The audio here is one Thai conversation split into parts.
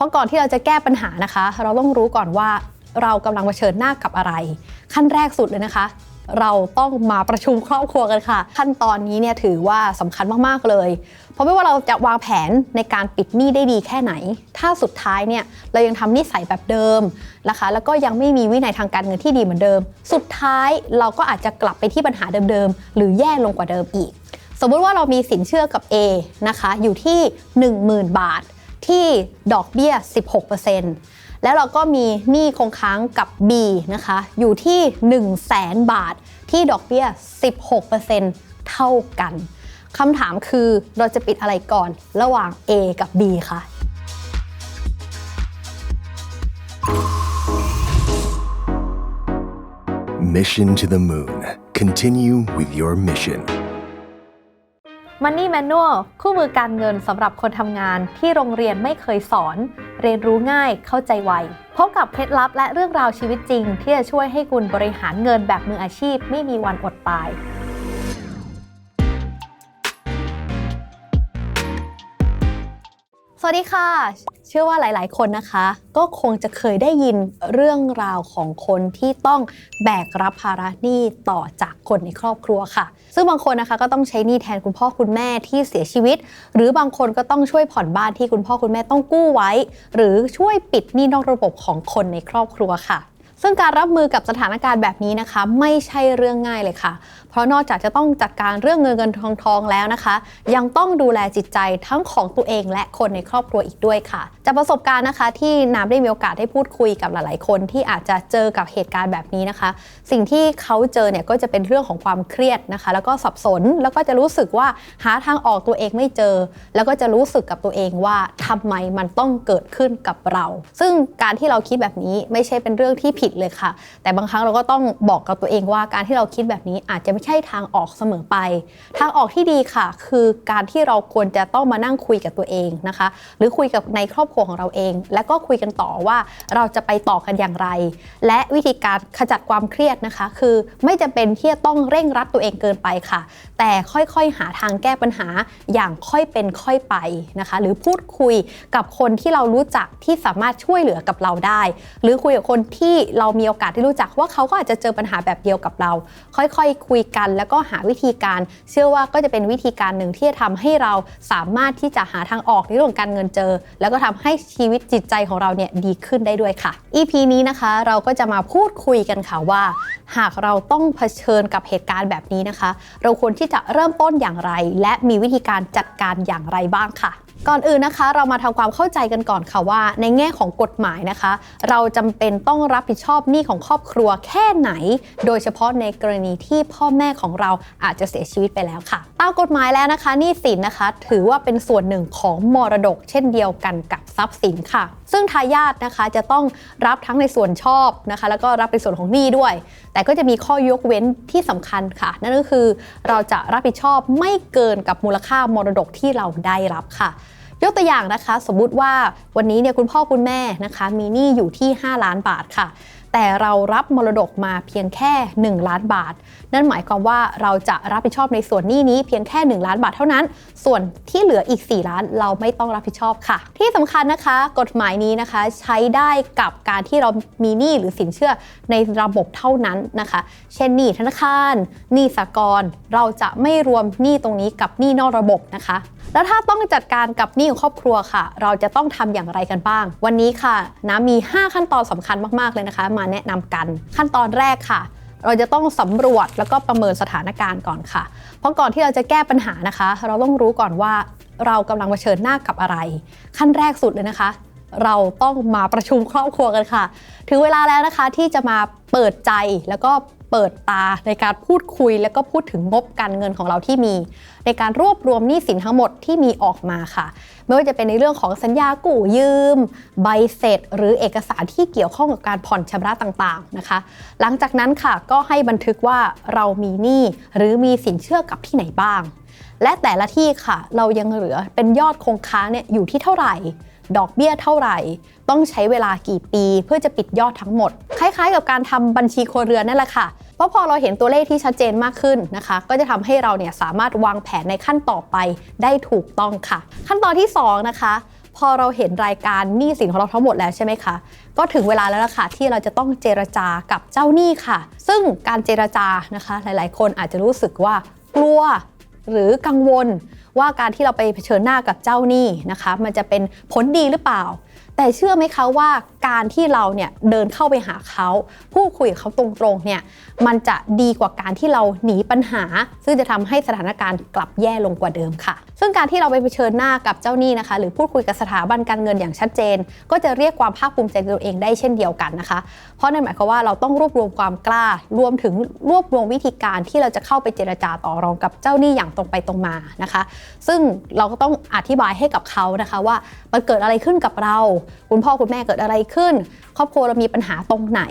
เพราะก่อนที่เราจะแก้ปัญหานะคะ เราต้องรู้ก่อนว่าเรากำลังเผชิญหน้ากับอะไร ขั้นแรกสุดเลยนะคะ เราต้องมาประชุมครอบครัวกันค่ะ ขั้นตอนนี้เนี่ยถือว่าสำคัญมากๆเลย เพราะไม่ว่าเราจะวางแผนในการปิดหนี้ได้ดีแค่ไหน ถ้าสุดท้ายเนี่ยเรายังทำนิสัยแบบเดิมนะคะ แล้วก็ยังไม่มีวินัยทางการเงินที่ดีเหมือนเดิม สุดท้ายเราก็อาจจะกลับไปที่ปัญหาเดิมๆหรือแย่ลงกว่าเดิมอีก สมมุติว่าเรามีสินเชื่อกับ A นะคะอยู่ที่ 10,000 บาท ที่ดอกเบี้ย 16%แล้วเราก็มีหนี้คงค้างกับ B นะคะ อยู่ที่ 1 0 0 0 0แบาทที่ดอกเบี้ย 16%เท่ากันคำถามคือเราจะปิดอะไรก่อนระหว่าง A กับ B คะ Mission to the Moon. Continue with your mission. Money Manual คู่มือการเงินสำหรับคนทำงานที่โรงเรียนไม่เคยสอน เรียนรู้ง่ายเข้าใจไวพบกับเคล็ดลับและเรื่องราวชีวิตจริง ที่จะช่วยให้คุณบริหารเงินแบบมืออาชีพไม่มีวันอดตายสวัสดีค่ะ เชื่อว่าหลาย ๆ คนนะคะ ก็คงจะเคยได้ยินเรื่องราวของคนที่ต้องแบกรับภาระหนี้ต่อจากคนในครอบครัวค่ะ ซึ่งบางคนนะคะก็ต้องใช้หนี้แทนคุณพ่อคุณแม่ที่เสียชีวิต หรือบางคนก็ต้องช่วยผ่อนบ้านที่คุณพ่อคุณแม่ต้องกู้ไว้ หรือช่วยปิดหนี้นอกระบบของคนในครอบครัวค่ะ ซึ่งการรับมือกับสถานการณ์แบบนี้นะคะ ไม่ใช่เรื่องง่ายเลยค่ะ เพราะนอกจากจะต้องจัดการเรื่องเงินเงินทองทองแล้วนะคะ ยังต้องดูแลจิตใจทั้งของตัวเองและคนในครอบครัวอีกด้วยค่ะ จากประสบการณ์นะคะ ที่น้ำได้มีโอกาสได้พูดคุยกับหลาย ๆ คนที่อาจจะเจอกับเหตุการณ์แบบนี้นะคะ สิ่งที่เขาเจอเนี่ยก็จะเป็นเรื่องของความเครียดนะคะ แล้วก็สับสนแล้วก็จะรู้สึกว่าหาทางออกตัวเองไม่เจอ แล้วก็จะรู้สึกกับตัวเองว่าทำไมมันต้องเกิดขึ้นกับเรา ซึ่งการที่เราคิดแบบนี้ไม่ใช่เป็นเรื่องที่ผิดเลยค่ะ แต่บางครั้งเราก็ต้องบอกกับตัวเองว่าการที่เราคิดแบบนี้อาจจะไม่ใช่ทางออกเสมอไป ทางออกที่ดีค่ะ คือการที่เราควรจะต้องมานั่งคุยกับตัวเองนะคะ หรือคุยกับในครอบครัวของเราเอง และก็คุยกันต่อว่าเราจะไปต่อกันอย่างไร และวิธีการขจัดความเครียดนะคะ คือไม่จำเป็นที่จะต้องเร่งรัดตัวเองเกินไปค่ะ แต่ค่อยๆหาทางแก้ปัญหาอย่างค่อยเป็นค่อยไปนะคะ หรือพูดคุยกับคนที่เรารู้จักที่สามารถช่วยเหลือกับเราได้ หรือคุยกับคนที่เรามีโอกาสที่รู้จักว่าเขาก็อาจจะเจอปัญหาแบบเดียวกับเรา ค่อยๆคุยกัน แล้วก็หาวิธีการ เชื่อว่าก็จะเป็นวิธีการหนึ่งที่จะทำให้เราสามารถที่จะหาทางออกในเรื่องการเงินเจอ แล้วก็ทำให้ชีวิตจิตใจของเราเนี่ยดีขึ้นได้ด้วยค่ะ EP นี้นะคะเราก็จะมาพูดคุยกันค่ะว่า หากเราต้องเผชิญกับเหตุการณ์แบบนี้นะคะ เราควรที่จะเริ่มต้นอย่างไร และมีวิธีการจัดการอย่างไรบ้างค่ะ ก่อนอื่นนะคะ เรามาทำความเข้าใจกันก่อนค่ะว่า ในแง่ของกฎหมายนะคะ เราจำเป็นต้องรับผิดชอบหนี้ของครอบครัวแค่ไหน โดยเฉพาะในกรณีที่พ่อแม่ของเราอาจจะเสียชีวิตไปแล้วค่ะตามกฎหมายแล้วนะคะหนี้สินนะคะ ถือว่าเป็นส่วนหนึ่งของมรดก เช่นเดียวกันกับทรัพย์สินค่ะ ซึ่งทายาทนะคะจะต้องรับทั้งในส่วนชอบนะคะ แล้วก็รับในส่วนของหนี้ด้วย แต่ก็จะมีข้อยกเว้นที่สำคัญค่ะ นั่นก็คือเราจะรับผิดชอบไม่เกินกับมูลค่ามรดกที่เราได้รับค่ะยกตัวอย่างนะคะ สมมุติว่าวันนี้เนี่ยคุณพ่อคุณแม่นะคะ มีหนี้อยู่ที่ 5 ล้านบาทค่ะ แต่เรารับมรดกมาเพียงแค่ 1 ล้านบาท นั่นหมายความว่าเราจะรับผิดชอบในส่วนหนี้นี้เพียงแค่ 1 ล้านบาทเท่านั้น ส่วนที่เหลืออีก 4 ล้านเราไม่ต้องรับผิดชอบค่ะ ที่สำคัญนะคะ กฎหมายนี้นะคะใช้ได้กับการที่เรามีหนี้หรือสินเชื่อในระบบเท่านั้นนะคะ เช่นหนี้ธนาคารหนี้สากลเราจะไม่รวมหนี้ตรงนี้กับหนี้นอกระบบนะคะ แล้วถ้าต้องจัดการกับหนี้ของครอบครัวค่ะ เราจะต้องทำอย่างไรกันบ้าง วันนี้ค่ะนะมี 5 ขั้นตอนสำคัญมากๆเลยนะคะ มาแนะนำกันขั้นตอนแรกค่ะ เราจะต้องสำรวจแล้วก็ประเมินสถานการณ์ก่อนค่ะ เพราะก่อนที่เราจะแก้ปัญหานะคะ เราต้องรู้ก่อนว่าเรากำลังเผชิญหน้ากับอะไร ขั้นแรกสุดเลยนะคะ เราต้องมาประชุมครอบครัวกันค่ะ ถึงเวลาแล้วนะคะที่จะมาเปิดใจแล้วก็ เปิดตาในการพูดคุย แล้วก็พูดถึงงบการเงินของเราที่มี ในการรวบรวมหนี้สินทั้งหมดที่มีออกมาค่ะ ไม่ว่าจะเป็นในเรื่องของสัญญากู้ยืม ใบเสร็จ หรือเอกสารที่เกี่ยวข้องกับการผ่อนชำระต่างๆนะคะ หลังจากนั้นค่ะก็ให้บันทึกว่าเรามีหนี้หรือมีสินเชื่อกับที่ไหนบ้าง และแต่ละที่ค่ะ เรายังเหลือเป็นยอดคงค้างเนี่ยอยู่ที่เท่าไหร่ ดอกเบี้ยเท่าไหร่ ต้องใช้เวลากี่ปีเพื่อจะปิดยอดทั้งหมด คล้ายๆ กับการทำบัญชีครัวเรือนนั่นแหละค่ะ เพราะพอเราเห็นตัวเลขที่ชัดเจนมากขึ้นนะคะ ก็จะทำให้เราเนี่ยสามารถวางแผนในขั้นต่อไปได้ถูกต้องค่ะ ขั้นตอนที่ 2 นะคะพพอเราเห็นรายการหนี้สินของเราทั้งหมดแล้วใช่ไหมคะ ก็ถึงเวลาแล้วล่ะค่ะที่เราจะต้องเจรจากับเจ้าหนี้ค่ะ ซึ่งการเจรจานะคะ หลายๆ คนอาจจะรู้สึกว่ากลัวหรือกังวลว่าการที่เราไปเผชิญหน้ากับเจ้าหนี้นะคะ มันจะเป็นผลดีหรือเปล่า แต่เชื่อไหมคะว่าการที่เราเนี่ยเดินเข้าไปหาเขาพูดคุยกับเขาตรงๆเนี่ยมันจะดีกว่าการที่เราหนีปัญหา ซึ่งจะทำให้สถานการณ์กลับแย่ลงกว่าเดิมค่ะ ซึ่งการที่เราไปเผชิญหน้ากับเจ้าหนี้นะคะ หรือพูดคุยกับสถาบันการเงินอย่างชัดเจน ก็จะเรียกความภาคภูมิใจตัวเองได้เช่นเดียวกันนะคะ เพราะนั่นหมายความว่าเราต้องรวบรวมความกล้ารวมถึงรวบรวมวิธีการที่เราจะเข้าไปเจรจาต่อรองกับเจ้าหนี้อย่างตรงไปตรงมานะคะ ซึ่งเราก็ต้องอธิบายให้กับเขานะคะว่ามันเกิดอะไรขึ้นกับเรา คุณพ่อคุณแม่เกิดอะไรขึ้น ครอบครัวเรามีปัญหาตรงไหน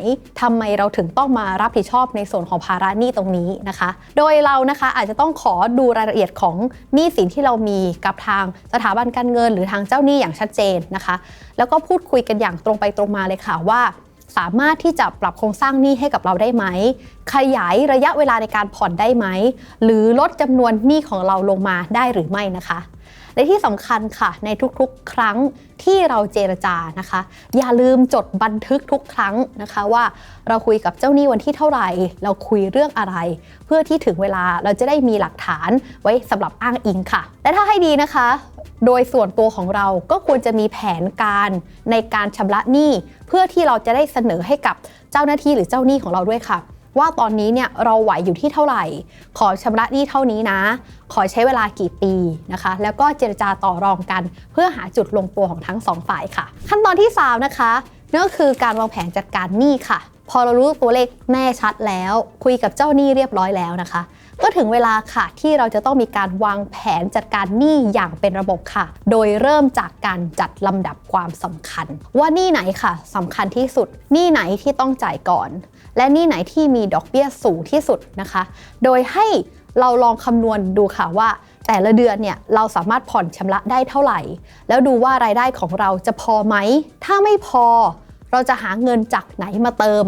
ทำไมเราถึงต้องมารับผิดชอบในส่วนของภาระหนี้ตรงนี้นะคะ โดยเรานะคะอาจจะต้องขอดูรายละเอียดของหนี้สินที่เรามีกับทางสถาบันการเงิน หรือทางเจ้าหนี้อย่างชัดเจนนะคะ แล้วก็พูดคุยกันอย่างตรงไปตรงมาเลยค่ะว่าสามารถที่จะปรับโครงสร้างหนี้ให้กับเราได้ไหม ขยายระยะเวลาในการผ่อนได้ไหม หรือลดจำนวนหนี้ของเราลงมาได้หรือไม่นะคะ และที่สำคัญค่ะ ในทุกๆ ครั้งที่เราเจรจานะคะ อย่าลืมจดบันทึกทุกครั้งนะคะว่าเราคุยกับเจ้าหนี้วันที่เท่าไหร่ เราคุยเรื่องอะไร เพื่อที่ถึงเวลาเราจะได้มีหลักฐานไว้สำหรับอ้างอิงค่ะ และถ้าให้ดีนะคะโดยส่วนตัวของเราก็ควรจะมีแผนการในการชำระหนี้ เพื่อที่เราจะได้เสนอให้กับเจ้าหน้าที่หรือเจ้าหนี้ของเราด้วยค่ะ ว่าตอนนี้เนี่ยเราไหวอยู่ที่เท่าไหร่ ขอชำระหนี้เท่านี้นะ ขอใช้เวลากี่ปีนะคะ แล้วก็เจรจาต่อรองกัน เพื่อหาจุดลงตัวของทั้งสองฝ่ายค่ะ ขั้นตอนที่ 3 นะคะนั่นก็คือการวางแผนจัดการหนี้ค่ะ พอเรารู้ตัวเลขแน่ชัดแล้ว คุยกับเจ้าหนี้เรียบร้อยแล้วนะคะ ก็ถึงเวลาค่ะที่เราจะต้องมีการวางแผนจัดการหนี้อย่างเป็นระบบค่ะ โดยเริ่มจากการจัดลำดับความสำคัญ ว่าหนี้ไหนค่ะสำคัญที่สุดหนี้ไหนที่ต้องจ่ายก่อน และหนี้ไหนที่มีดอกเบี้ยสูงที่สุดนะคะ โดยให้เราลองคำนวณดูค่ะว่า แต่ละเดือนเนี่ยเราสามารถผ่อนชำระได้เท่าไหร่ แล้วดูว่ารายได้ของเราจะพอไหม ถ้าไม่พอเราจะหาเงินจากไหนมาเติม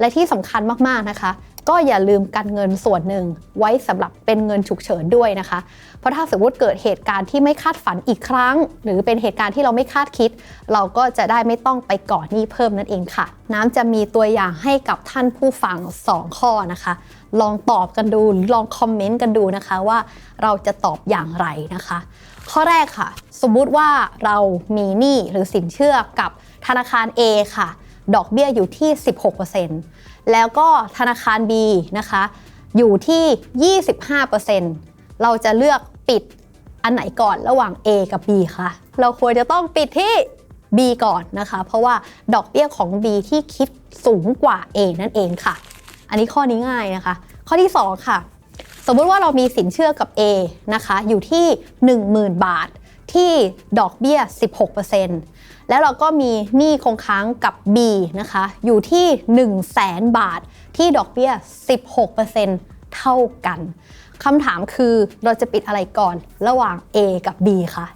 และที่สำคัญมากๆนะคะ ก็อย่าลืมกันเงินส่วนหนึ่งไว้สำหรับเป็นเงินฉุกเฉินด้วยนะคะ เพราะถ้าสมมติเกิดเหตุการณ์ที่ไม่คาดฝันอีกครั้ง หรือเป็นเหตุการณ์ที่เราไม่คาดคิด เราก็จะได้ไม่ต้องไปก่อหนี้เพิ่มนั่นเองค่ะ น้ำจะมีตัวอย่างให้กับท่านผู้ฟัง 2 ข้อนะคะ ลองตอบกันดูลองคอมเมนต์กันดูนะคะว่าเราจะตอบอย่างไรนะคะ ข้อแรกค่ะ สมมุติว่าเรามีหนี้หรือสินเชื่อกับธนาคาร A ค่ะ ดอกเบี้ยอยู่ที่ 16% แล้วก็ธนาคาร B นะคะ อยู่ที่ 25%เราจะเลือกปิดอันไหนก่อนระหว่าง A กับ B คะเราควรจะต้องปิดที่ B ก่อนนะคะ เพราะว่าดอกเบี้ยของ B ที่คิดสูงกว่า A นั่นเองค่ะ อันนี้ข้อนี้ง่ายนะคะ ข้อที่ 2 ค่ะ สมมุติว่าเรามีสินเชื่อกับ A นะคะ อยู่ที่ 10,000 บาท ที่ดอกเบี้ย 16% แล้วเราก็มีหนี้คงค้างกับ B นะคะ อยู่ที่ 100,000บาท ที่ดอกเบี้ย 16%เท่ากัน คำถามคือเราจะปิดอะไรก่อนระหว่าง A กับ B คะ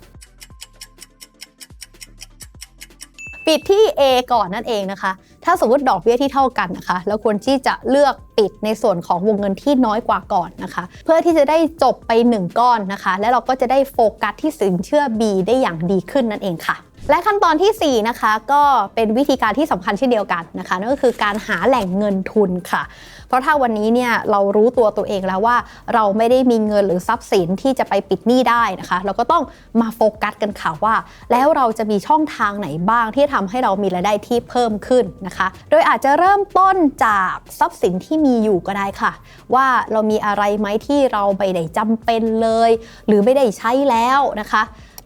ปิดที่ A ก่อนนั่นเองนะคะ ถ้าสมมติดอกเบี้ยที่เท่ากันนะคะ เราควรที่จะเลือกปิดในส่วนของวงเงินที่น้อยกว่าก่อนนะคะ เพื่อที่จะได้จบไป 1 ก้อนนะคะ และเราก็จะได้โฟกัสที่สินเชื่อ B ได้อย่างดีขึ้นนั่นเองค่ะ และขั้นตอนทีสี่ 4 นะคะก็เป็นวิธีการที่สำคัญเช่นเดียวกันนะคะนั่นก็คือการหาแหล่งเงินทุนค่ะ เพราะถ้าวันนี้เนี่ยเรารู้ตัวตัวเองแล้วว่าเราไม่ได้มีเงินหรือทรัพย์สินที่จะไปปิดหนี้ได้นะคะ เราก็ต้องมาโฟกัสกันค่ะว่า แล้วเราจะมีช่องทางไหนบ้างที่ทำให้เรามีรายได้ที่เพิ่มขึ้นนะคะ โดยอาจจะเริ่มต้นจากทรัพย์สินที่มีอยู่ก็ได้ค่ะ ว่าเรามีอะไรไหมที่เราไม่ได้จำเป็นเลย หรือไม่ได้ใช้แล้วนะคะ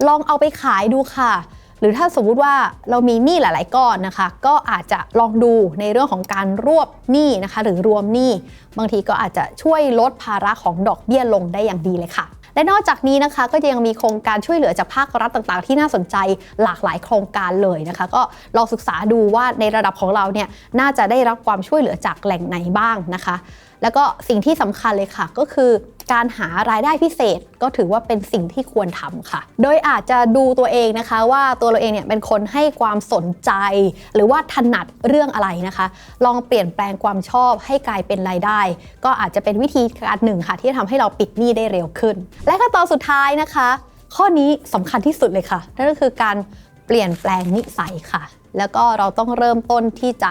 ลองเอาไปขายดูค่ะ หรือถ้าสมมุติว่าเรามีหนี้หลาย ๆ ก้อนนะคะ ก็อาจจะลองดูในเรื่องของการรวบหนี้นะคะ หรือรวมหนี้บางทีก็อาจจะช่วยลดภาระของดอกเบี้ยลงได้อย่างดีเลยค่ะและนอกจากนี้นะคะก็ยังมีโครงการช่วยเหลือจากภาครัฐต่างๆ ที่น่าสนใจหลากหลายโครงการเลยนะคะ ก็ลองศึกษาดูว่าในระดับของเราเนี่ยน่าจะได้รับความช่วยเหลือจากแหล่งไหนบ้างนะคะแล้วก็สิ่งที่สำคัญเลยค่ะ ก็คือการหารายได้พิเศษก็ถือว่าเป็นสิ่งที่ควรทำค่ะ โดยอาจจะดูตัวเองนะคะว่าตัวเราเองเนี่ยเป็นคนให้ความสนใจ หรือว่าถนัดเรื่องอะไรนะคะ ลองเปลี่ยนแปลงความชอบให้กลายเป็นรายได้ ก็อาจจะเป็นวิธีการหนึ่งค่ะ ที่จะทำให้เราปิดหนี้ได้เร็วขึ้น และขั้นตอนสุดท้ายนะคะ ข้อนี้สำคัญที่สุดเลยค่ะนั่นก็คือการเปลี่ยนแปลงนิสัยค่ะ แล้วก็เราต้องเริ่มต้นที่จะ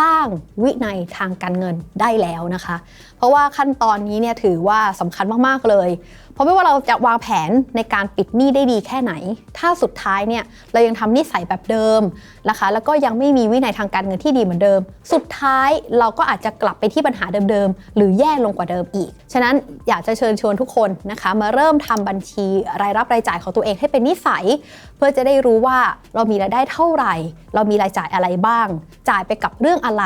สร้างวินัยทางการเงินได้แล้วนะคะ เพราะว่าขั้นตอนนี้เนี่ยถือว่าสำคัญมากๆเลย เพราะไม่ว่าเราจะวางแผนในการปิดหนี้ได้ดีแค่ไหน ถ้าสุดท้ายเนี่ยเรายังทำนิสัยแบบเดิมนะคะ แล้วก็ยังไม่มีวินัยทางการเงินที่ดีเหมือนเดิม สุดท้ายเราก็อาจจะกลับไปที่ปัญหาเดิมๆ หรือแย่ลงกว่าเดิมอีก ฉะนั้นอยากจะเชิญชวนทุกคนนะคะมาเริ่มทำบัญชีรายรับรายจ่ายของตัวเองให้เป็นนิสัย เพื่อจะได้รู้ว่าเรามีรายได้เท่าไหร่ เรามีรายจ่ายอะไรบ้าง จ่ายไปกับเรื่องอะไร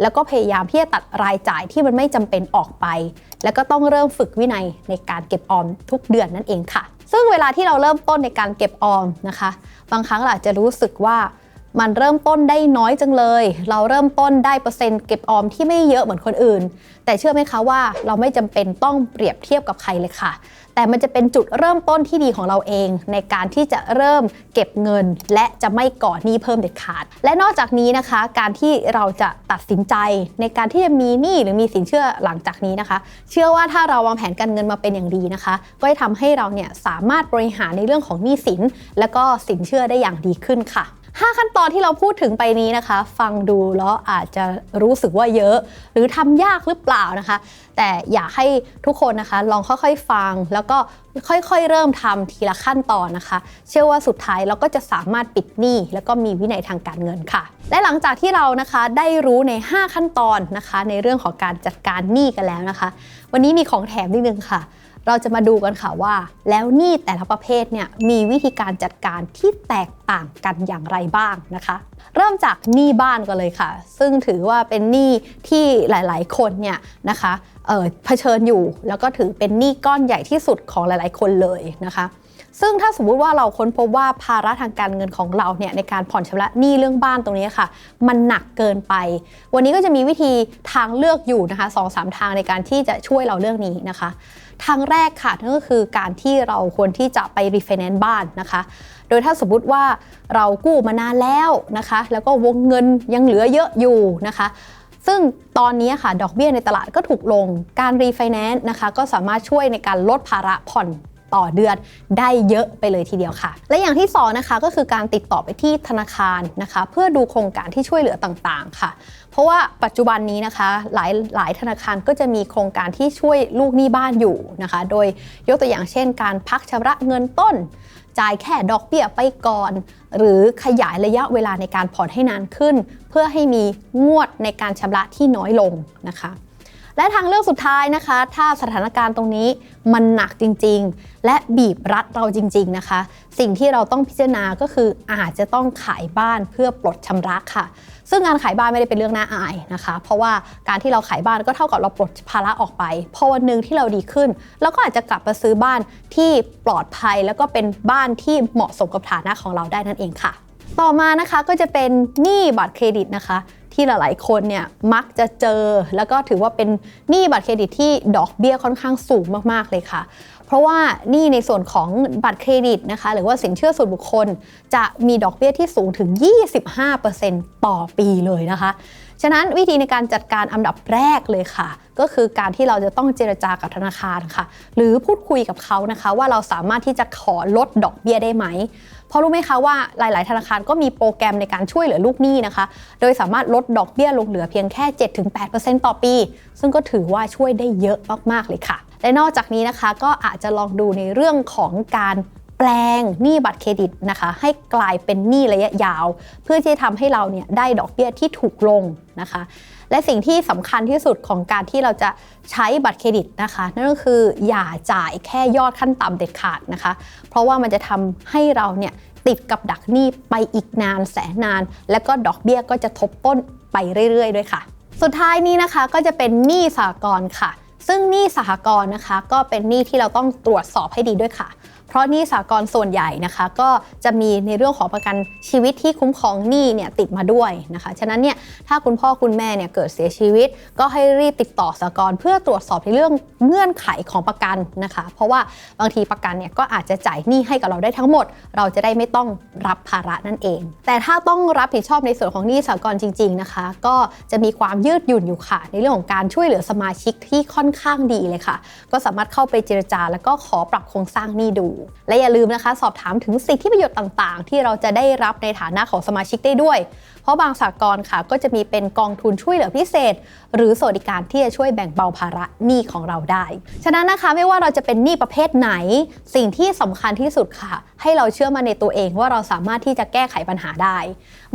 แล้วก็พยายามที่จะตัดรายจ่ายที่มันไม่จำเป็นออกไป แล้วก็ต้องเริ่มฝึกวินัยในการเก็บออมทุกเดือนนั่นเองค่ะ ซึ่งเวลาที่เราเริ่มต้นในการเก็บออมนะคะ บางครั้งเราอาจจะรู้สึกว่ามันเริ่มต้นได้น้อยจังเลย เราเริ่มต้นได้เปอร์เซ็นต์เก็บออมที่ไม่เยอะเหมือนคนอื่น แต่เชื่อไหมคะว่าเราไม่จำเป็นต้องเปรียบเทียบกับใครเลยค่ะ แต่มันจะเป็นจุดเริ่มต้นที่ดีของเราเอง ในการที่จะเริ่มเก็บเงิน และจะไม่ก่อหนี้เพิ่มเด็ดขาด และนอกจากนี้นะคะ การที่เราจะตัดสินใจในการที่จะมีหนี้หรือมีสินเชื่อหลังจากนี้นะคะ เชื่อว่าถ้าเราวางแผนการเงินมาเป็นอย่างดีนะคะ ก็จะทำให้เราเนี่ยสามารถบริหารในเรื่องของหนี้สิน และก็สินเชื่อได้อย่างดีขึ้นค่ะ 5 ขั้นตอนที่เราพูดถึงไปนี้นะคะ ฟังดูแล้วอาจจะรู้สึกว่าเยอะ หรือทำยากหรือเปล่านะคะ แต่อยากให้ทุกคนนะคะ ลองค่อยๆฟัง แล้วก็ค่อยๆ เริ่มทำทีละขั้นตอนนะคะ เชื่อว่าสุดท้ายเราก็จะสามารถปิดหนี้แล้วก็มีวินัยทางการเงินค่ะ และหลังจากที่เรานะคะได้รู้ใน 5 ขั้นตอนนะคะ ในเรื่องของการจัดการหนี้กันแล้วนะคะ วันนี้มีของแถมนิดนึงค่ะ เราจะมาดูกันค่ะว่า แล้วหนี้แต่ละประเภทเนี่ยมีวิธีการจัดการที่แตกต่างกันอย่างไรบ้างนะคะ เริ่มจากหนี้บ้านกันเลยค่ะ ซึ่งถือว่าเป็นหนี้ที่หลาย ๆ คนเนี่ยนะคะเผชิญอยู่แล้วก็ถือเป็นหนี้ก้อนใหญ่ที่สุดของหลาย ๆ คนเลยนะคะ ซึ่งถ้าสมมุติว่าเราค้นพบว่าภาระทางการเงินของเราเนี่ยในการผ่อนชำระหนี้เรื่องบ้านตรงนี้ค่ะ มันหนักเกินไป วันนี้ก็จะมีวิธีทางเลือกอยู่นะคะสองสามทางในการที่จะช่วยเราเรื่องนี้นะคะทางแรกค่ะนั่นก็คือการที่เราควรที่จะไปรีไฟแนนซ์บ้านนะคะ โดยถ้าสมมติว่าเรากู้มานานแล้วนะคะ แล้วก็วงเงินยังเหลือเยอะอยู่นะคะซึ่งตอนนี้ค่ะดอกเบี้ยในตลาดก็ถูกลง การรีไฟแนนซ์นะคะก็สามารถช่วยในการลดภาระผ่อน ต่อเดือนได้เยอะไปเลยทีเดียวค่ะ และอย่างที่สองนะคะก็คือการติดต่อไปที่ธนาคารนะคะ เพื่อดูโครงการที่ช่วยเหลือต่างๆค่ะ เพราะว่าปัจจุบันนี้นะคะหลายหลายธนาคารก็จะมีโครงการที่ช่วยลูกหนี้บ้านอยู่นะคะ โดยยกตัวอย่างเช่น การพักชำระเงินต้นจ่ายแค่ดอกเบี้ยไปก่อน หรือขยายระยะเวลาในการผ่อนให้นานขึ้น เพื่อให้มีงวดในการชำระที่น้อยลงนะคะ และทางเลือกสุดท้ายนะคะ ถ้าสถานการณ์ตรงนี้มันหนักจริง ๆ และบีบรัดเราจริง ๆนะคะ สิ่งที่เราต้องพิจารณาก็คืออาจจะต้องขายบ้านเพื่อปลดชำระค่ะ ซึ่งการขายบ้านไม่ได้เป็นเรื่องน่าอายนะคะ เพราะว่าการที่เราขายบ้านก็เท่ากับเราปลดภาระออกไป พอวันหนึ่งที่เราดีขึ้นเราก็อาจจะกลับมาซื้อบ้านที่ปลอดภัยแล้วก็เป็นบ้านที่เหมาะสมกับฐานะของเราได้นั่นเองค่ะต่อมานะคะก็จะเป็นหนี้บัตรเครดิตนะคะ ที่หลาย ๆ คนเนี่ยมักจะเจอ แล้วก็ถือว่าเป็นหนี้บัตรเครดิตที่ดอกเบี้ยค่อนข้างสูงมาก ๆ เลยค่ะ เพราะว่าหนี้ในส่วนของบัตรเครดิตนะคะ หรือว่าสินเชื่อส่วนบุคคล จะมีดอกเบี้ยที่สูงถึง 25%ต่อปีเลยนะคะฉะนั้นวิธีในการจัดการอันดับแรกเลยค่ะ ก็คือการที่เราจะต้องเจรจากับธนาคารค่ะ หรือพูดคุยกับเขานะคะ ว่าเราสามารถที่จะขอลดดอกเบี้ยได้ไหม เพราะรู้ไหมคะว่าหลาย ๆ ธนาคารก็มีโปรแกรมในการช่วยเหลือลูกหนี้นะคะ โดยสามารถลดดอกเบี้ยลงเหลือเพียงแค่ 7-8%ต่อปี ซึ่งก็ถือว่าช่วยได้เยอะมาก ๆ เลยค่ะ และนอกจากนี้นะคะก็อาจจะลองดูในเรื่องของการแปลงหนี้บัตรเครดิตนะคะ ให้กลายเป็นหนี้ระยะยาว เพื่อที่จะทำให้เราเนี่ยได้ดอกเบี้ยที่ถูกลงนะคะ และสิ่งที่สำคัญที่สุดของการที่เราจะใช้บัตรเครดิตนะคะ นั่นก็คืออย่าจ่ายแค่ยอดขั้นต่ำเด็ดขาดนะคะ เพราะว่ามันจะทำให้เราเนี่ยติดกับดักหนี้ไปอีกนานแสนนาน แล้วก็ดอกเบี้ยก็จะทบต้นไปเรื่อย ๆ ด้วยค่ะ สุดท้ายนี้นะคะก็จะเป็นหนี้สหกรณ์ค่ะ ซึ่งหนี้สหกรณ์นะคะ ก็เป็นหนี้ที่เราต้องตรวจสอบให้ดีด้วยค่ะ เพราะหนี้สหกรณ์ส่วนใหญ่นะคะ ก็จะมีในเรื่องของประกันชีวิตที่คุ้มครองหนี้เนี่ยติดมาด้วยนะคะ ฉะนั้นเนี่ยถ้าคุณพ่อคุณแม่เนี่ยเกิดเสียชีวิต ก็ให้รีบติดต่อสหกรณ์เพื่อตรวจสอบในเรื่องเงื่อนไขของประกันนะคะ เพราะว่าบางทีประกันเนี่ยก็อาจจะจ่ายหนี้ให้กับเราได้ทั้งหมด เราจะได้ไม่ต้องรับภาระนั่นเอง แต่ถ้าต้องรับผิดชอบในส่วนของหนี้สหกรณ์จริง ๆนะคะ ก็จะมีความยืดหยุ่นอยู่ค่ะ ในเรื่องของการช่วยเหลือสมาชิกที่ค่อนข้างดีเลยค่ะ ก็สามารถเข้าไปเจรจาแล้วก็ขอปรับโครงสร้างหนี้ดูและอย่าลืมนะคะ สอบถามถึงสิทธิประโยชน์ต่าง ๆ ที่เราจะได้รับในฐานะของสมาชิกได้ด้วย ราะบางสากลค่ะก็จะมีเป็นกองทุนช่วยเหลือพิเศษ หรือสวัสดิการที่จะช่วยแบ่งเบาภาระหนี้ของเราได้ ฉะนั้นนะคะไม่ว่าเราจะเป็นหนี้ประเภทไหน สิ่งที่สำคัญที่สุดค่ะ ให้เราเชื่อมั่นในตัวเองว่าเราสามารถที่จะแก้ไขปัญหาได้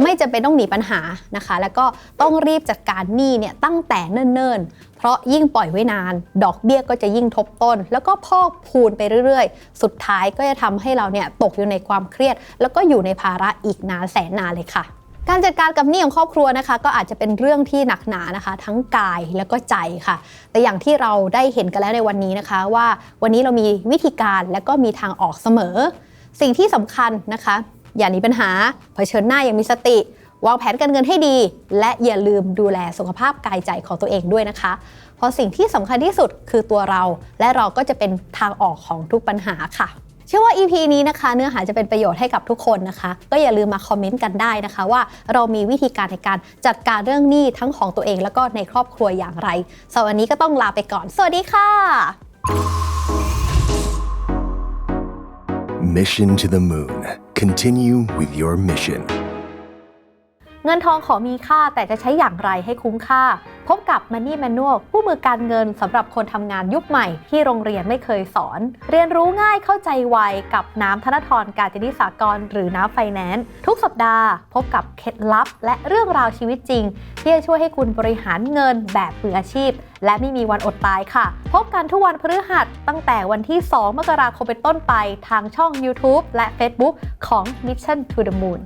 ไม่จำเป็นต้องหนีปัญหานะคะ แล้วก็ต้องรีบจัดการหนี้เนี่ยตั้งแต่เนิ่นๆ เพราะยิ่งปล่อยไว้นาน ดอกเบี้ยก็จะยิ่งทบต้น แล้วก็พอกพูนไปเรื่อยๆ สุดท้ายก็จะทำให้เราเนี่ยตกอยู่ในความเครียด แล้วก็อยู่ในภาระอีกนานแสนนานเลยค่ะ การจัดการกับหนี้ของครอบครัวนะคะ ก็อาจจะเป็นเรื่องที่หนักหนานะคะ ทั้งกายแล้วก็ใจค่ะ แต่อย่างที่เราได้เห็นกันแล้วในวันนี้นะคะ ว่าวันนี้เรามีวิธีการและก็มีทางออกเสมอ สิ่งที่สำคัญนะคะ อย่าหนีปัญหาเผชิญหน้าอย่างมีสติวางแผนการเงินให้ดี และอย่าลืมดูแลสุขภาพกายใจของตัวเองด้วยนะคะ เพราะสิ่งที่สำคัญที่สุดคือตัวเรา และเราก็จะเป็นทางออกของทุกปัญหาค่ะ ชื่อว่า EP นี้นะคะเนื้อหาจะเป็นประโยชน์ให้กับทุกคนนะคะ ก็อย่าลืมมาคอมเมนต์กันได้นะคะ ว่าเรามีวิธีการในการจัดการเรื่องหนี้ทั้งของตัวเองแล้วก็ในครอบครัวอย่างไรสำหรับวันนี้ก็ต้องลาไปก่อน สวัสดีค่ะ Mission to the moon. Continue with your mission. เงินทองขอมีค่าแต่จะใช้อย่างไรให้คุ้มค่า พบกับ Money Manual ผู้มือการเงินสำหรับคนทำงานยุคใหม่ที่โรงเรียนไม่เคยสอน เรียนรู้ง่ายเข้าใจไวกับน้ำธนทรการจนิสากร หรือน้ำไฟแนนซ์ทุกสัปดาห์ พบกับเคล็ดลับ และเรื่องราวชีวิตจริง ที่จะช่วยให้คุณบริหารเงินแบบมืออาชีพ และไม่มีวันอดตายค่ะ พบกันทุกวันพฤหัสตั้งแต่วันที่ 2 มกราคมเป็นต้นไปทางช่อง YouTube และ Facebook ของ Mission to the Moon